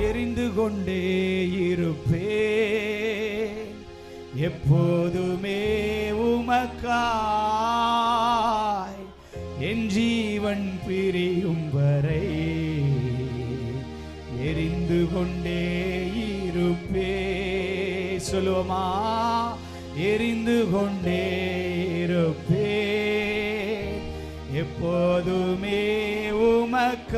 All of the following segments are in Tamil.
எரிந்து கொண்டே இருப்பே எப்போதுமே உமக்காய். என் ஜீவன் பிரியும் வரை எரிந்து கொண்டே இருப்பே. சொல்லுவோமா? எரிந்து கொண்டே இருப்பே. எப்போதுமே உமக்காய்.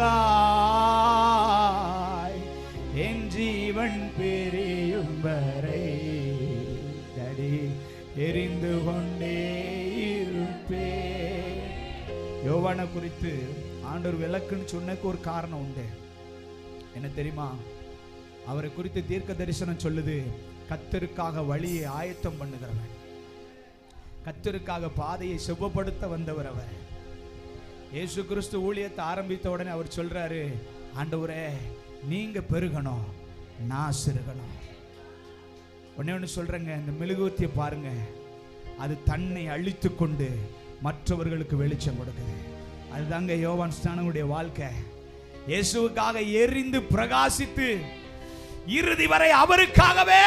என் ஜீவன் பிரியும் வரை தடி எரிந்து கொண்டே இருப்பே. யோவான குறித்து ஆண்டவர் விளக்குன்னு சொன்னக்கு ஒரு காரணம் உண்டு. என்ன தெரியுமா? அவரை குறித்து தீர்க்க தரிசனம் சொல்லுது கத்தருக்காக வழியை ஆயத்தம் பண்ணுகிறவன் கத்தருக்காக பாதையை செவ்வப்படுத்த வந்தவர் அவர். இயேசு கிறிஸ்து ஊழியத்தை ஆரம்பித்த உடனே அவர் சொல்றாரு ஆண்டவரே நீங்க பெருகணும் நான் சிறுகணும். ஒண்ணே ஒன்று சொல்றேங்க இந்த மெழுகுவர்த்தியை பாருங்க. அது தன்னை அழித்து கொண்டு மற்றவர்களுக்கு வெளிச்சம் கொடுக்குது. அதுதாங்க யோவான் ஸ்தானனுடைய வாழ்க்கை. இயேசுவுக்காக எரிந்து பிரகாசித்து இறுதி வரை அவருக்காகவே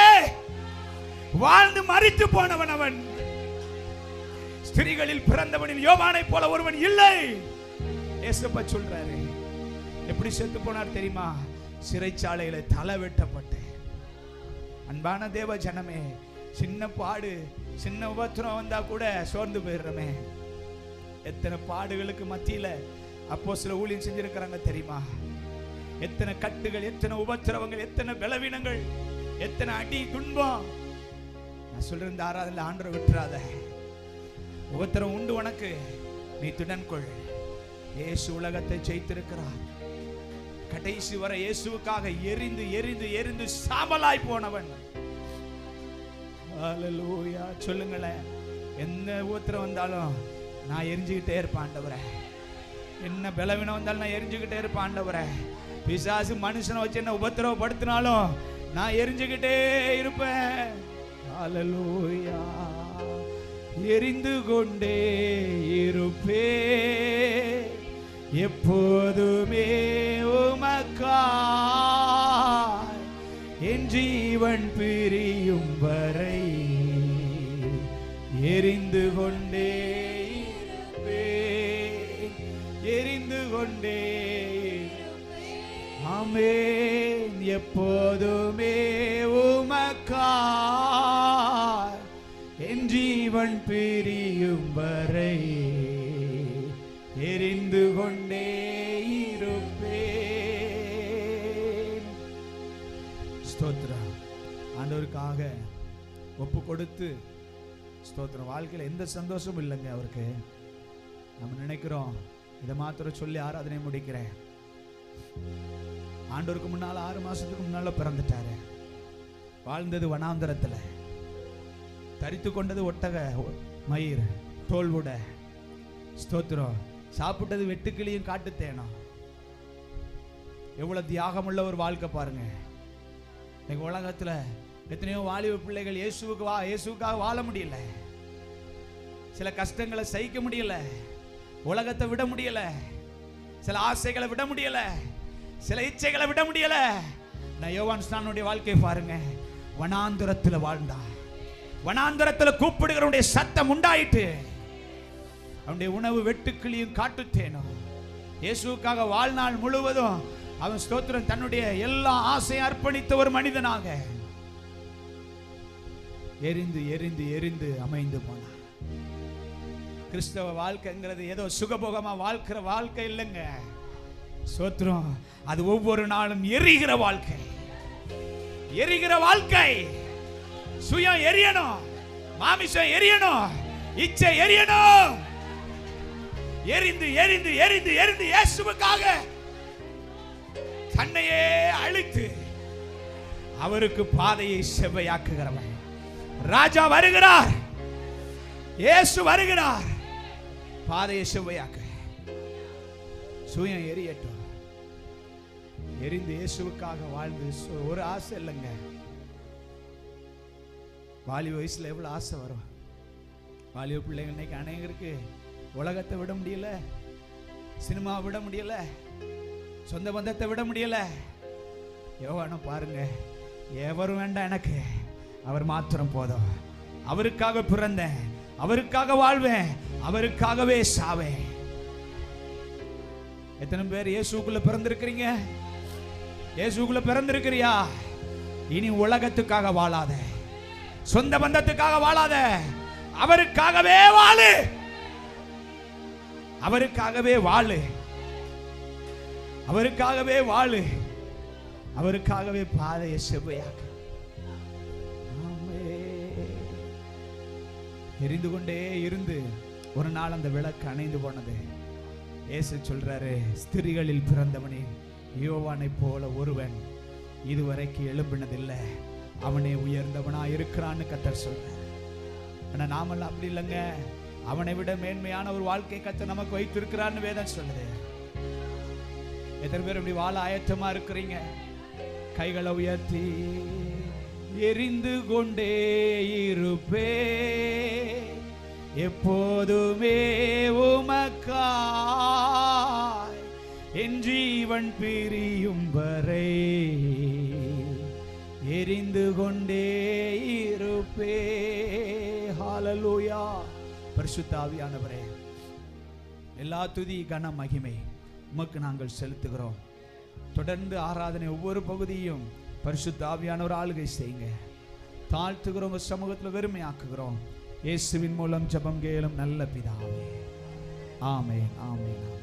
வாழ்ந்து மறித்து போனவன் அவன். ஸ்திரீகளில் பிறந்தவனில் யோவானை போல ஒருவன் இல்லை. ஏசப்பா சொல்றாரு. எப்படி செத்து போனார் தெரியுமா? சிறைச்சாலையில தலை வெட்டப்பட்டேன் அன்பான தேவ ஜனமே சின்ன பாடு சின்ன உபத்திரம் வந்தா கூட சோர்ந்து போயிடுறோமே. எத்தனை பாடுகளுக்கு மத்தியில அப்போ சில ஊழியம் செஞ்சிருக்கிறாங்க தெரியுமா? எத்தனை கட்டுகள் எத்தனை உபத்திரவங்கள் எத்தனை பலவீனங்கள் எத்தனை அடி துன்பம். நான் சொல்றேன் இந்த ஆராதனை ஆண்டரை விட்டுறாத. உபத்திரம் உண்டு உனக்கு. நீ துடன் கொள் இயேசு உலகத்தை ஜெயித்திருக்கிறார். கடைசி வரை இயேசுக்காக எரிந்து எரிந்து எரிந்து சாம்பலாய் போனவன். சொல்லுங்களேன் எந்த ஊத்திரம் வந்தாலும் நான் எரிஞ்சுக்கிட்டே இருப்பேன் ஆண்டவரே. என்ன பலவீனம் வந்தாலும் நான் எரிஞ்சுக்கிட்டே இருப்பேன் ஆண்டவரே. பிசாசு மனுஷனை வச்சு என்ன உபத்திரவப்படுத்தினாலும் நான் எரிஞ்சுக்கிட்டே இருப்பேன். ஹalleluya எரிந்து கொண்டே இருப்பே எப்போதுமே உமக்காய் என் ஜீவன் பிரியும் வரை எரிந்து கொண்டே இருப்பேன் எரிந்து கொண்டே ஆமென். எப்போதுமே உமக்காய் என் ஜீவன் பிரியும் வரை ஒப்பு கொடுத்து ஸ்தோத்திரம். வாழ்க்கையில் எந்த சந்தோஷமும் இல்லைங்க அவருக்கு. நம்ம நினைக்கிறோம் இதை மாத்திரம் சொல்லி ஆராதனை முடிக்கிறேன். ஆண்டோருக்கு முன்னால் ஆறு மாசத்துக்கு முன்னால பிறந்துட்டாரு. வாழ்ந்தது வனாந்தரத்துல. தரித்து கொண்டது ஒட்டக மயிர் தோல்வுட ஸ்தோத்திரம். சாப்பிட்டது வெட்டுக்கிளியும் காட்டுத்தேனும் எவ்வளவு தியாகமுள்ள ஒரு வாழ்க்கை பாருங்க. இன்னைக்கு உலகத்துல எத்தனையோ வாலிப பிள்ளைகள் இயேசுவுக்கு வா இயேசுக்காக வாழ முடியல. சில கஷ்டங்களை சகிக்க முடியல. உலகத்தை விட முடியல. சில ஆசைகளை விட முடியல. சில இச்சைகளை விட முடியல. நான் யோவான் ஸ்நானுடைய வாழ்க்கையை பாருங்க. வனாந்தரத்தில் வாழ்ந்தா. வனாந்தரத்தில் கூப்பிடுகிறவனுடைய சத்தம் உண்டாயிட்டு அவனுடைய உணவு வெட்டுக்கிளியும் காட்டுத்தேனும் இயேசுவுக்காக வாழ்நாள் முழுவதும் அவன் ஸ்தோத்திரம் தன்னுடைய எல்லா ஆசையும் அர்ப்பணித்த ஒரு மனிதனாக. எரிந்து எரிந்து எரிந்து அமைந்து போனான் கிறிஸ்தவ வாழ்க்கைங்கிறது ஏதோ சுகபோகமா வாழ்க்கிற வாழ்க்கை இல்லைங்க. சோத்திரம் அது ஒவ்வொரு நாளும் எரிகிற வாழ்க்கை. எரிகிற வாழ்க்கை. சுயம் எரியணும். மாமிசம் எரியணும். இச்சை எரியணும். எரிந்து எரிந்து எரிந்து எரிந்து இயேசுவுக்காக தன்னையே அழித்து அவருக்கு பாதையை செவ்வையாக்குகிறவன். ராஜா வருகிறார். இயேசு வருகிறார். பாதையை செவ்வையாக்க. சுயம் எரியட்டும். எரிந்து இயேசுவுக்காக வாழ்ந்து ஒரு ஆசை இல்லைங்க. வாலி வயசுல எவ்வளவு ஆசை வரும்? வாலிப பிள்ளைங்க இன்னைக்கு அநேகருக்கு உலகத்தை விட முடியல. சினிமா விட முடியல. சொந்த பந்தத்தை விட முடியல. யோகானம் பாருங்க. எவரும் வேண்டாம் எனக்கு. அவர் மாத்திரம் போதும். அவருக்காக பிறந்தேன். அவருக்காக வாழ்வேன். அவருக்காகவே சாவேன். எத்தனை பேர் இயேசுக்குள்ள பிறந்திருக்கிறீங்க? இயேசுக்குள்ள பிறந்திருக்கிறியா? இனி உலகத்துக்காக வாழாத. சொந்த பந்தத்துக்காக வாழாத. அவருக்காகவே வாழு. அவருக்காகவே வாழு. அவருக்காகவே வாழு. அவருக்காகவே பாதையை செவ்வையாக்கு. எரிந்து கொண்டே இருந்து ஒரு நாள் அந்த விளக்கு அணைந்து போனது. இயேசு சொல்றாரு ஸ்திரிகளில் பிறந்தவனே யோவானை போல ஒருவன் இதுவரைக்கு எழும்பினதில்லை. அவனே உயர்ந்தவனா இருக்கிறான்னு கத்தர் சொல்றார். ஆனா நாமெல்லாம் அப்படி இல்லைங்க. அவனை விட மேன்மையான ஒரு வாழ்க்கை கத்த நமக்கு வைத்திருக்கிறான்னு வேதம் சொல்லுது. எத்தனை பேர் இப்படி வாழ ஆயத்தமா இருக்கிறீங்க? கைகளை உயர்த்தி எரிந்து கொண்டே இருப்பே. எப்போதுமே உமக்காய். என் ஜீவன் பிரியும் வரை எரிந்து கொண்டே இருப்பே. ஹாலலூயா பரிசுத்தாவியானவரே எல்லா துதி கன மகிமை உமக்கு நாங்கள் செலுத்துகிறோம். தொடர்ந்து ஆராதனை ஒவ்வொரு பகுதியும் பரிசுத்த ஆவியானவர் ஆளுகை செய்யுங்க. தாழ்த்துகிறோம் உங்கள் சமூகத்தில் வெறுமையாக்குகிறோம். இயேசுவின் மூலம் ஜபம் கேளும் நல்ல பிதாவே. ஆமே ஆமே ஆமென்